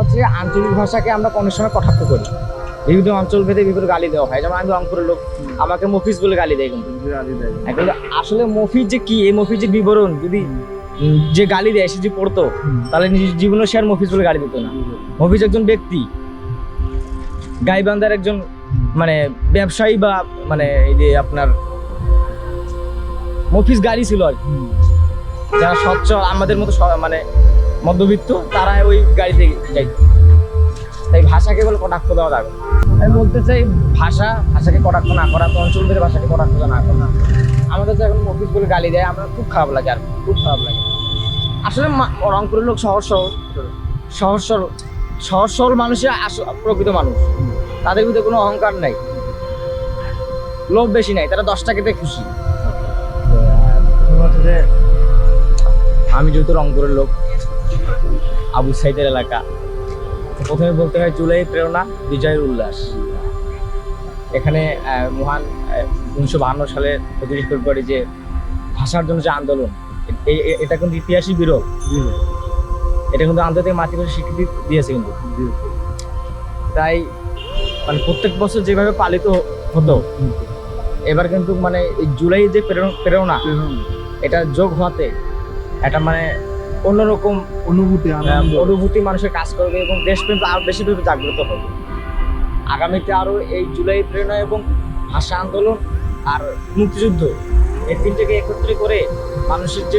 হচ্ছে আঞ্চলিক ভাষাকে আমরা অনেক সময় কটাক্ষ করি বিভিন্ন অঞ্চল ভেদে বিভিন্ন গালি দেওয়া হয়। যেমন আমি রংপুরের লোক আমাকে মফিজ বলে গালি দেয় কিন্তু। কিন্তু আসলে মফিজ যে কি এই মফিজের বিবরণ যদি যে গালি দেয় সে যদি পড়তো তাহলে নিজের জীবনে সে আর মফিজ বলে গালি দিত না। মফিজ একজন ব্যক্তি গাইবান্ধার একজন মানে ব্যবসায়ী বা মানে এই যে আপনার মফিজ গাড়ি ছিল আর। যারা স্বচ্ছ আমাদের মতো মানে মধ্যবিত্ত তারা ওই গাড়িতে যাইত। তাই ভাষাকে বলে কটাক্ষ দেওয়া যাবে। আমি বলতে চাই ভাষা ভাষাকে কটাক্ষ না করা তো অঞ্চল ভেদে ভাষাকে কটাক্ষ না করা। আমাদের যখন অফিস বলে গালি দেয় আমরা খুব খারাপ লাগে আর খুব খারাপ লাগে। আসলে রংপুরের লোক সহজ সরল সহজ সরল সহজ সরল মানুষের আস- প্রকৃত মানুষ। তাদের ভিতরে কোনো অহংকার নাই। লোভ বেশি নাই তারা দশ টাকাতে খুশি। তো, আমি যেহেতু রংপুরের লোক আবু সাইদের এলাকা। প্রথমে বলতে হয় জুলাই প্রেরণা বিজয়ের উল্লাস। এখানে মহান উনিশশো বাহান্ন সালে পঁচিশ ফেব্রুয়ারি যে ভাষার জন্য যে আন্দোলন এটা কিন্তু ইতিহাসই বিরল। এটা কিন্তু আন্তর্জাতিক মাতৃভাষা স্বীকৃতি দিয়েছে কিন্তু। তাই মানে প্রত্যেক বছর যেভাবে পালিত হতো এবার কিন্তু মানে এই জুলাই যে প্রেরণ- প্রেরণা এটা যোগ হওয়াতে একটা মানে অন্যরকম অনুভূতি আহ, অনুভূতি মানুষের কাজ করবে এবং দেশপ্রেম আরও বেশি ভাবে জাগ্রত হবে। আগামীতে আরও এই জুলাই প্রেরণা এবং ভাষা আন্দোলন আর মুক্তিযুদ্ধ এই তিনটাকে একত্রে করে মানুষের যে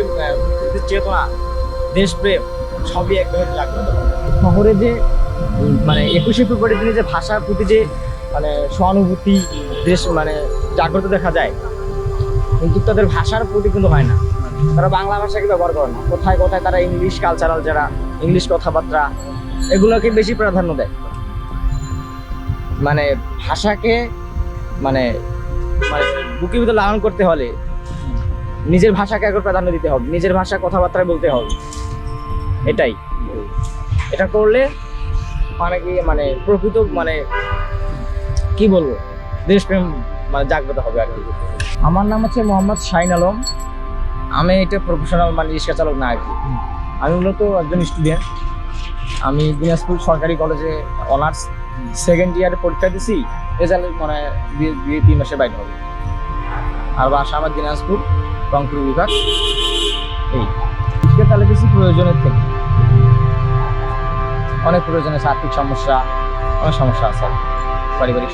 চেতনা দেশপ্রেম সবই একভাবে জাগ্রত শহরে যে মানে একুশে ফেব্রুয়ারি দিনে যে ভাষার প্রতি যে মানে সহানুভূতি দেশ মানে জাগ্রত দেখা যায় কিন্তু তাদের ভাষার প্রতি কিন্তু হয় না। তারা বাংলা ভাষাকে ব্যবহার করে না? কোথায় কোথায় তারা ইংলিশ কালচারাল যারা ইংলিশ কথাবার্তা, এগুলোকে বেশি প্রাধান্য দেয়। মানে ভাষাকে মানে মানে বুকের ভিতরে লালন করতে হলে নিজের ভাষাকে একবার প্রাধান্য দিতে হবে, নিজের ভাষা কথাবার্তায় বলতে হবে। এটাই। এটা করলে মানে কি মানে প্রকৃত মানে কি বলব, দেশপ্রেম মানে জাগ্রত হবে আর কি। আমার নাম হচ্ছে মোহাম্মদ শাহিন আলম। আমি এটা প্রফেশনাল মানে রিক্সা চালক না আর কি। আমি মূলত একজন স্টুডেন্ট আমি দিনাজপুর সরকারি কলেজে অনার্স সেকেন্ড ইয়ারে পরীক্ষা দিছি। রেজাল্ট মানে দিয়ে তিন মাসে বাইরে হবে। আর বাসা আমার দিনাজপুর রংপুর বিভাগ। এই। রিক্সা চালাতেছি প্রয়োজনের থেকে। অনেক প্রয়োজন আছে আর্থিক সমস্যা অনেক সমস্যা আছে। পারিবারিক সমস্যা।